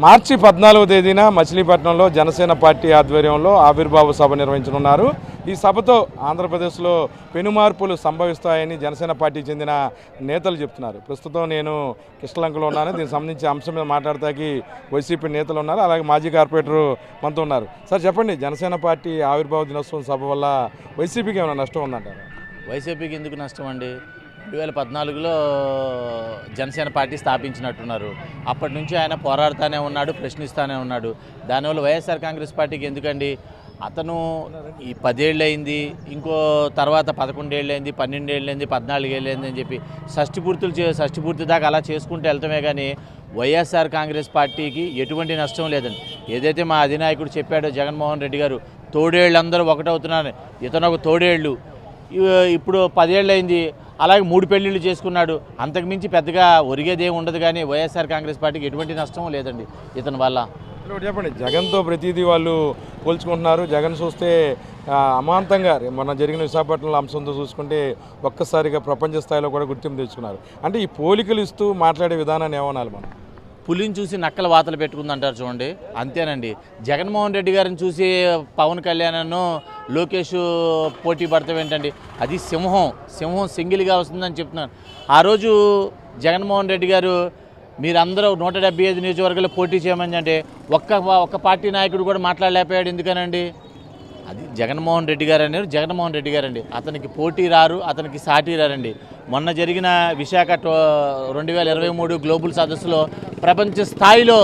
మార్చి పద్నాలుగో తేదీన మచిలీపట్నంలో జనసేన పార్టీ ఆధ్వర్యంలో ఆవిర్భావ సభ నిర్వహించనున్నారు. ఈ సభతో ఆంధ్రప్రదేశ్లో పెనుమార్పులు సంభవిస్తాయని జనసేన పార్టీకి చెందిన నేతలు చెప్తున్నారు. ప్రస్తుతం నేను కృష్ణలంకలో ఉన్నాను. దీనికి సంబంధించి అంశం మీద మాట్లాడటానికి వైసీపీ నేతలు ఉన్నారు. అలాగే మాజీ కార్పొరేటర్ మనతో ఉన్నారు. సార్ చెప్పండి జనసేన పార్టీ ఆవిర్భావ దినోత్సవం సభ వల్ల వైసీపీకి ఏమైనా నష్టం ఉందంటారు? వైసీపీకి ఎందుకు నష్టం అండి? రెండు వేల పద్నాలుగులో జనసేన పార్టీ స్థాపించినట్టున్నారు. అప్పటి నుంచి ఆయన పోరాడుతూనే ఉన్నాడు ప్రశ్నిస్తూనే ఉన్నాడు. దానివల్ల వైఎస్ఆర్ కాంగ్రెస్ పార్టీకి ఎందుకండి? అతను ఈ పదేళ్ళు అయింది ఇంకో తర్వాత పదకొండేళ్ళు అయింది పన్నెండేళ్ళు అయింది పద్నాలుగేళ్ళు అయింది అని చెప్పి షష్టి పూర్తులు చే షష్టి పూర్తి దాకా అలా చేసుకుంటూ వెళ్తామే కానీ వైఎస్ఆర్ కాంగ్రెస్ పార్టీకి ఎటువంటి నష్టం లేదండి. ఏదైతే మా అధినాయకుడు చెప్పాడో జగన్మోహన్ రెడ్డి గారు తోడేళ్ళందరూ ఒకటవుతున్నారని ఇతను ఒక తోడేళ్ళు ఇప్పుడు పదేళ్ళు అయింది అలాగే మూడు పెళ్ళిళ్ళు చేసుకున్నాడు. అంతకుమించి పెద్దగా ఒరిగేదేం ఉండదు కానీ వైఎస్ఆర్ కాంగ్రెస్ పార్టీకి ఎటువంటి నష్టం లేదండి ఇతని వల్ల. చెప్పండి. జగన్తో ప్రతిదీ వాళ్ళు పోల్చుకుంటున్నారు. జగన్ చూస్తే అమాంతంగా మొన్న జరిగిన విశాఖపట్నంలో అంశంతో చూసుకుంటే ఒక్కసారిగా ప్రపంచ స్థాయిలో కూడా గుర్తింపు తెచ్చుకున్నారు. అంటే ఈ పోలికలు ఇస్తూ మాట్లాడే విధానాన్ని ఏమనాలి మనం? పులిని చూసి నక్కల వాతలు పెట్టుకుందంటారు చూడండి. అంతేనండి. జగన్మోహన్ రెడ్డి గారిని చూసి పవన్ కళ్యాణ్ను లోకేష్ పోటీ పడతాం ఏంటండి? అది సింహం. సింహం సింగిల్గా వస్తుందని చెప్తున్నాను ఆ రోజు జగన్మోహన్ రెడ్డి గారు మీరందరూ నూట డెబ్బై ఐదు నియోజకవర్గాలు పోటీ చేయమని అంటే ఒక్క ఒక్క పార్టీ నాయకుడు కూడా మాట్లాడలేకపోయాడు ఎందుకనండి? అది జగన్మోహన్ రెడ్డి గారు అనేది జగన్మోహన్ రెడ్డి గారండి. అతనికి పోటీ రారు అతనికి సాటి రారండి. మొన్న జరిగిన విశాఖ రెండు వేల ఇరవై మూడు గ్లోబల్ సదస్సులో ప్రపంచ స్థాయిలో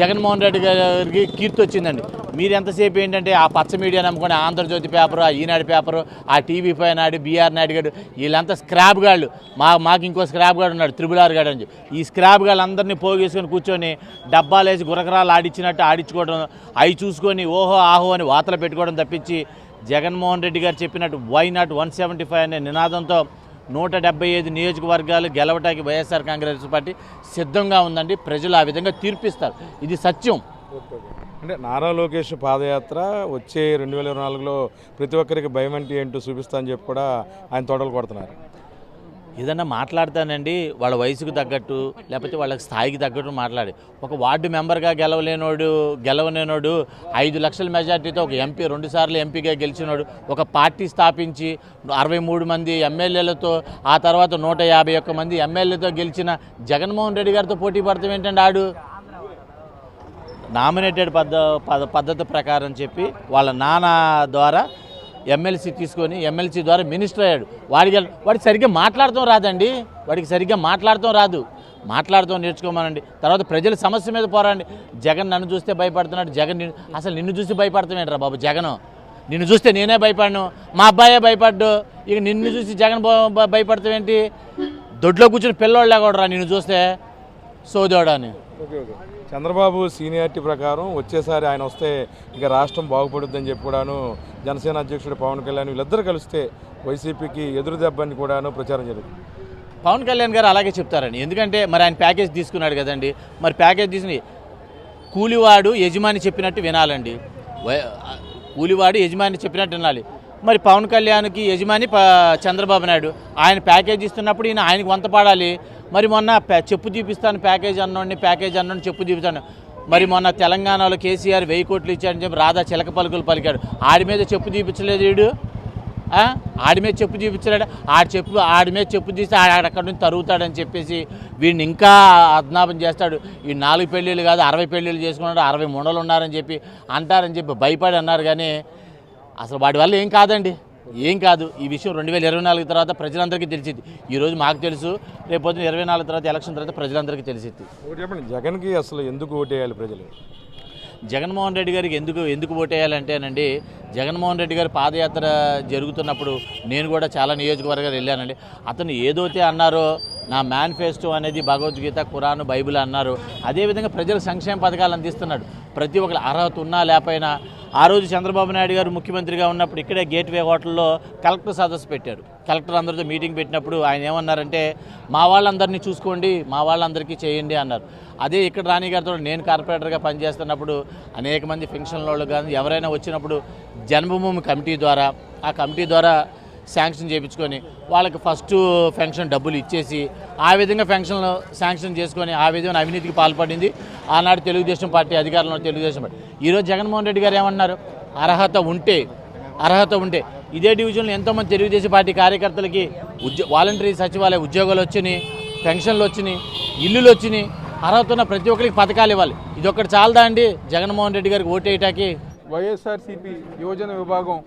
జగన్మోహన్ రెడ్డి గారికి కీర్తి వచ్చిందండి. మీరు ఎంతసేపు ఏంటంటే ఆ పచ్చ మీడియా నమ్ముకొని ఆంధ్రజ్యోతి పేపరు ఆ ఈనాడు పేపరు ఆ టీవీ పై నాడు బీఆర్ నాయుడు గారు వీళ్ళంతా స్క్రాప్ గాళ్ళు. మా మాకు ఇంకో స్క్రాప్ గాడు ఉన్నాడు త్రిబుల్ ఆర్ గాడు అని ఈ స్క్రాప్ గాళ్ళు అందరినీ పోగేసుకొని కూర్చొని డబ్బాలేసి గురకరాలు ఆడించినట్టు ఆడించుకోవడం అవి చూసుకొని ఓహో ఆహో అని వాతలు పెట్టుకోవడం తప్పించి జగన్మోహన్ రెడ్డి గారు చెప్పినట్టు why not one seventy five అనే నినాదంతో నూట డెబ్బై ఐదు నియోజకవర్గాలు గెలవటానికి వైఎస్ఆర్ కాంగ్రెస్ పార్టీ సిద్ధంగా ఉందండి. ప్రజలు ఆ విధంగా తీర్పిస్తారు. ఇది సత్యం. అంటే నారా లోకేష్ పాదయాత్ర వచ్చే రెండు వేల ఇరవై నాలుగులో ప్రతి ఒక్కరికి భయం అంటే ఏంటో చూపిస్తా అని చెప్పి కూడా ఆయన తోటలు కొడుతున్నారు. ఏదన్నా మాట్లాడతానండి వాళ్ళ వయసుకు తగ్గట్టు లేకపోతే వాళ్ళకి స్థాయికి తగ్గట్టు మాట్లాడి. ఒక వార్డు మెంబర్గా గెలవలేనోడు గెలవలేనోడు ఐదు లక్షల మెజార్టీతో ఒక ఎంపీ రెండుసార్లు ఎంపీగా గెలిచినోడు ఒక పార్టీ స్థాపించి అరవై మూడు మంది ఎమ్మెల్యేలతో ఆ తర్వాత నూట యాభై ఒక్క మంది ఎమ్మెల్యేతో గెలిచిన జగన్మోహన్ రెడ్డి గారితో పోటీ పడతాం ఏంటండి ఆడు? నామినేటెడ్ పద్ధ పద్ధతి ప్రకారం చెప్పి వాళ్ళ నాన్న ద్వారా ఎమ్మెల్సీ తీసుకొని ఎమ్మెల్సీ ద్వారా మినిస్టర్ అయ్యాడు. వాడికి వాడికి సరిగ్గా మాట్లాడటం రాదండి. వాడికి సరిగ్గా మాట్లాడటం రాదు. మాట్లాడటం నేర్చుకోమనండి. తర్వాత ప్రజల సమస్య మీద పోరాండి జగన్ నన్ను చూస్తే భయపడుతున్నాడు. జగన్ అసలు నిన్ను చూసి భయపడతామేంట్రా బాబు జగన్? నిన్ను చూస్తే నేనే భయపడను. మా అబ్బాయే భయపడ్డు. ఇక నిన్ను చూసి జగన్ భ- భయపడతావేంటి దొడ్లో కూర్చుని పిల్లోళ్ళ కూడా నిన్ను చూస్తే. సోదోడని అని. చంద్రబాబు సీనియారిటీ ప్రకారం వచ్చేసారి ఆయన వస్తే ఇక రాష్ట్రం బాగుపడుద్దని చెప్పి కూడాను జనసేన అధ్యక్షుడు పవన్ కళ్యాణ్ వీళ్ళిద్దరు కలిస్తే వైసీపీకి ఎదురు దెబ్బని కూడాను ప్రచారం జరుగుతుంది పవన్ కళ్యాణ్ గారు అలాగే చెప్తారండి. ఎందుకంటే మరి ఆయన ప్యాకేజ్ తీసుకున్నాడు కదండి. మరి ప్యాకేజ్ తీసుకుని కూలివాడు యజమాని చెప్పినట్టు వినాలండి. కూలివాడు యజమాని చెప్పినట్టు వినాలి. మరి పవన్ కళ్యాణ్కి యజమాని చంద్రబాబు నాయుడు. ఆయన ప్యాకేజ్ ఇస్తున్నప్పుడు ఈయన ఆయనకు వంత పాడాలి. మరి మొన్న చెప్పు చూపిస్తాను ప్యాకేజ్ అన్నోడిని ప్యాకేజ్ అన్నోడిని చెప్పు చూపిస్తాను. మరి మొన్న తెలంగాణలో కేసీఆర్ వెయ్యి కోట్లు ఇచ్చాడని చెప్పి రాధా చిలక పలుకులు పలికాడు. ఆడి మీద చెప్పు చూపించలేదు వీడు. ఆడి మీద చెప్పు చూపించలేడు. ఆడి చెప్పు ఆడి మీద చెప్పు తీసి ఆడ అక్కడి నుంచి తరుగుతాడని చెప్పేసి వీడిని ఇంకా అజ్ఞాపం చేస్తాడు. ఈ నాలుగు పెళ్ళిళ్ళు కాదు అరవై పెళ్ళిళ్ళు చేసుకున్నాడు అరవై ముండలు ఉన్నారని చెప్పి అంటారని చెప్పి భయపడి అన్నారు. కానీ అసలు వాడి వల్ల ఏం కాదండి. ఏం కాదు. ఈ విషయం రెండు వేల ఇరవై నాలుగు తర్వాత ప్రజలందరికీ తెలిసింది. ఈరోజు మాకు తెలుసు. రేపు పొద్దున ఇరవై నాలుగు తర్వాత ఎలక్షన్ తర్వాత ప్రజలందరికీ తెలిసింది. చెప్పండి. జగన్కి అసలు ఎందుకు ఓటేయాలి ప్రజలు? జగన్మోహన్ రెడ్డి గారికి ఎందుకు ఎందుకు ఓటేయాలంటేనండి జగన్మోహన్ రెడ్డి గారి పాదయాత్ర జరుగుతున్నప్పుడు నేను కూడా చాలా నియోజకవర్గాలు వెళ్ళానండి. అతను ఏదైతే అన్నారో నా మేనిఫెస్టో అనేది భగవద్గీత ఖురాన్ బైబిల్ అన్నారు. అదేవిధంగా ప్రజల సంక్షేమ పథకాలు అందిస్తున్నాడు. ప్రతి ఒక్కరు అర్హత ఉన్నా లేకపోయినా ఆ రోజు చంద్రబాబు నాయుడు గారు ముఖ్యమంత్రిగా ఉన్నప్పుడు ఇక్కడే గేట్వే హోటల్లో కలెక్టర్ సదస్సు పెట్టారు. కలెక్టర్ అందరితో మీటింగ్ పెట్టినప్పుడు ఆయన ఏమన్నారంటే మా వాళ్ళందరినీ చూసుకోండి మా వాళ్ళందరికీ చేయండి అన్నారు. అదే ఇక్కడ రాణి గారితో నేను కార్పొరేటర్గా పనిచేస్తున్నప్పుడు అనేక మంది ఫంక్షన్ వాళ్ళు కానీ ఎవరైనా వచ్చినప్పుడు జన్మభూమి కమిటీ ద్వారా ఆ కమిటీ ద్వారా శాంక్షన్ చేయించుకొని వాళ్ళకి ఫస్ట్ ఫెన్షన్ డబ్బులు ఇచ్చేసి ఆ విధంగా ఫెన్షన్ శాంక్షన్ చేసుకొని ఆ విధంగా అవినీతికి పాల్పడింది. ఆనాడు తెలుగుదేశం పార్టీ అధికారంలో తెలుగుదేశం పార్టీ. ఈరోజు జగన్మోహన్ రెడ్డి గారు ఏమన్నారు? అర్హత ఉంటే అర్హత ఉంటే. ఇదే డివిజన్లో ఎంతోమంది తెలుగుదేశం పార్టీ కార్యకర్తలకి ఉద్యో వాలంటరీ సచివాలయ ఉద్యోగాలు వచ్చినాయి పెన్షన్లు వచ్చినాయి ఇల్లులు వచ్చినాయి. అర్హత ఉన్న ప్రతి ఒక్కరికి పథకాలు ఇవ్వాలి. ఇది ఒక్కటి చాలదా అండి? జగన్మోహన్ రెడ్డి గారికి ఓటేయటానికి వైఎస్ఆర్సీపీ యువజన విభాగం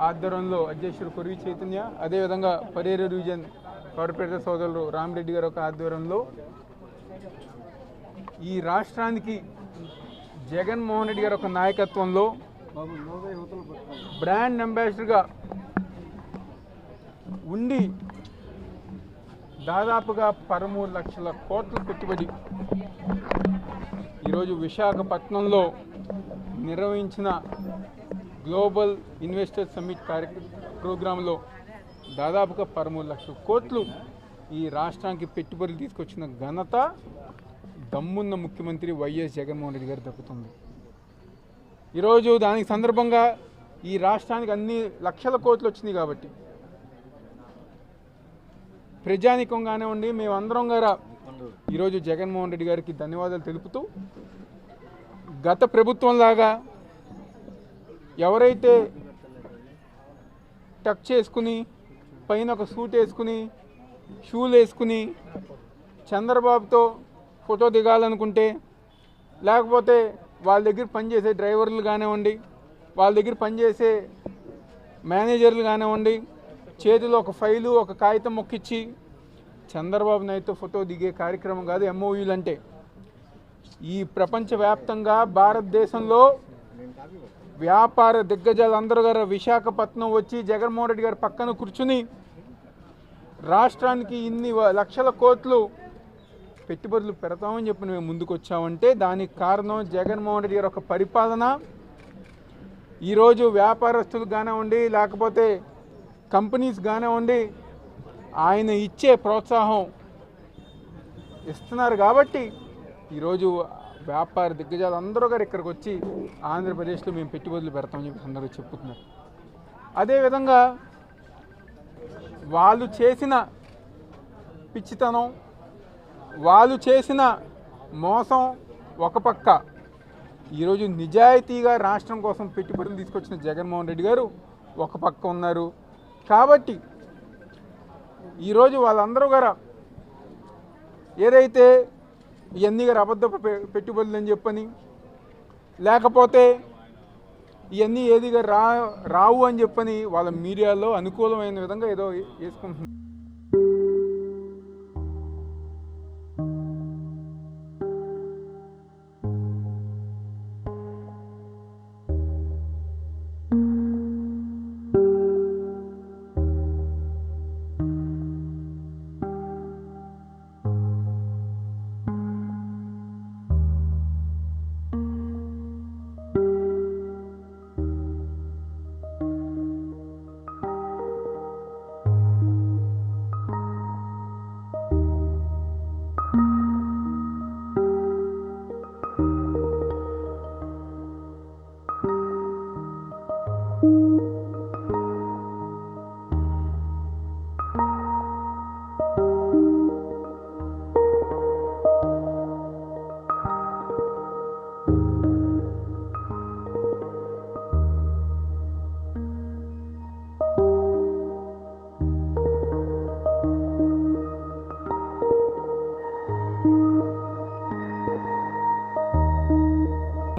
ఆధ్వర్యంలో అధ్యక్షుడు కొరివి చైతన్య అదేవిధంగా పరేరు డివిజన్ కార్పొరేటర్ సోదరులు రామిరెడ్డి గారి యొక్క ఆధ్వర్యంలో ఈ రాష్ట్రానికి జగన్మోహన్ రెడ్డి గారి యొక్క నాయకత్వంలో బ్రాండ్ అంబాసిడర్గా ఉండి దాదాపుగా పదమూడు లక్షల కోట్ల పెట్టుబడి ఈరోజు విశాఖపట్నంలో నిర్వహించిన గ్లోబల్ ఇన్వెస్టర్ సమ్మిట్ కార్య ప్రోగ్రాంలో దాదాపుగా పదమూడు లక్షల కోట్లు ఈ రాష్ట్రానికి పెట్టుబడులు తీసుకొచ్చిన ఘనత దమ్మున్న ముఖ్యమంత్రి వైఎస్ జగన్మోహన్ రెడ్డి గారు దక్కుతుంది. ఈరోజు దానికి సందర్భంగా ఈ రాష్ట్రానికి అన్ని లక్షల కోట్లు వచ్చినాయి కాబట్టి ప్రజానికం కానివ్వండి మేమందరం గారా ఈరోజు జగన్మోహన్ రెడ్డి గారికి ధన్యవాదాలు తెలుపుతూ గత ప్రభుత్వంలాగా ఎవరైతే టక్ చేసుకుని పైన ఒక సూట్ వేసుకుని షూలు వేసుకుని చంద్రబాబుతో ఫోటో దిగాలనుకుంటే లేకపోతే వాళ్ళ దగ్గర పనిచేసే డ్రైవర్లు కానివ్వండి వాళ్ళ దగ్గర పనిచేసే మేనేజర్లు కానివ్వండి చేతిలో ఒక ఫైలు ఒక కాగితం మొక్కిచ్చి చంద్రబాబు నాయుడుతో ఫోటో దిగే కార్యక్రమం కాదు ఎంఓయూలు అంటే ఈ ప్రపంచవ్యాప్తంగా భారతదేశంలో వ్యాపార దిగ్గజాలందరూ గారు విశాఖపట్నం వచ్చి జగన్మోహన్ రెడ్డి గారి పక్కన కూర్చుని రాష్ట్రానికి ఇన్ని లక్షల కోట్లు పెట్టుబడులు పెడతామని చెప్పి మేము ముందుకు వచ్చామంటే దానికి కారణం జగన్మోహన్ రెడ్డి గారి ఒక పరిపాలన. ఈరోజు వ్యాపారస్తులు కానివ్వండి లేకపోతే కంపెనీస్ కానివ్వండి ఆయన ఇచ్చే ప్రోత్సాహం ఇస్తున్నారు కాబట్టి ఈరోజు వ్యాపార దిగ్గజాలు అందరూ గారు ఇక్కడికి వచ్చి ఆంధ్రప్రదేశ్లో మేము పెట్టుబడులు పెడతామని చెప్పి అందరూ చెప్పుతున్నారు. అదేవిధంగా వాళ్ళు చేసిన పిచ్చితనం వాళ్ళు చేసిన మోసం ఒక పక్క. ఈరోజు నిజాయితీగా రాష్ట్రం కోసం పెట్టుబడులు తీసుకొచ్చిన జగన్మోహన్ రెడ్డి గారు ఒక పక్క ఉన్నారు. కాబట్టి ఈరోజు వాళ్ళందరూ గారు ఏదైతే ఇవన్నీ గారు అబద్ధపు పె- పెట్టుబడులు అని చెప్పని. లేకపోతే ఇవన్నీ ఏదిగా రా రావు అని చెప్పని వాళ్ళ మీడియాలో అనుకూలమైన విధంగా ఏదో వేసుకుంటున్నారు.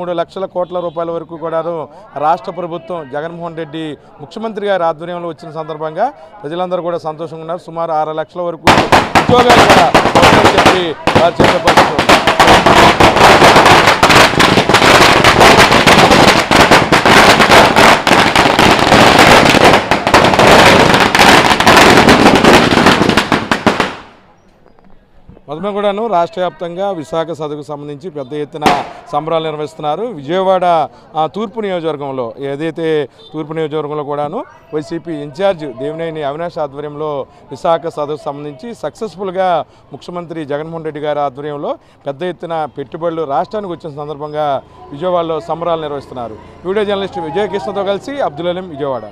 మూడు లక్షల కోట్ల రూపాయల వరకు కూడాను రాష్ట్ర ప్రభుత్వం జగన్మోహన్ రెడ్డి ముఖ్యమంత్రి గారి ఆధ్వర్యంలో వచ్చిన సందర్భంగా ప్రజలందరూ కూడా సంతోషంగా ఉన్నారు. సుమారు ఆరు లక్షల వరకు ఉద్యోగాలు కూడా చెప్పి వారు చెప్పే పరిస్థితి ఉంది. కూడాను రాష్ట్ర వ్యాప్తంగా విశాఖ సదుకు సంబంధించి పెద్ద ఎత్తున సంబరాలు నిర్వహిస్తున్నారు విజయవాడ ఆ, తూర్పు నియోజకవర్గంలో ఏదైతే తూర్పు నియోజకవర్గంలో కూడాను వైసీపీ ఇన్ఛార్జ్ దేవినేని అవినాష్ ఆధ్వర్యంలో విశాఖ సదుకు సంబంధించి సక్సెస్ఫుల్గా ముఖ్యమంత్రి జగన్మోహన్ రెడ్డి గారి ఆధ్వర్యంలో పెద్ద ఎత్తున పెట్టుబడులు రాష్ట్రానికి వచ్చిన సందర్భంగా విజయవాడలో సంబరాలు నిర్వహిస్తున్నారు వీడియో జర్నలిస్ట్ విజయకృష్ణతో కలిసి అబ్దుల్ అలీం విజయవాడ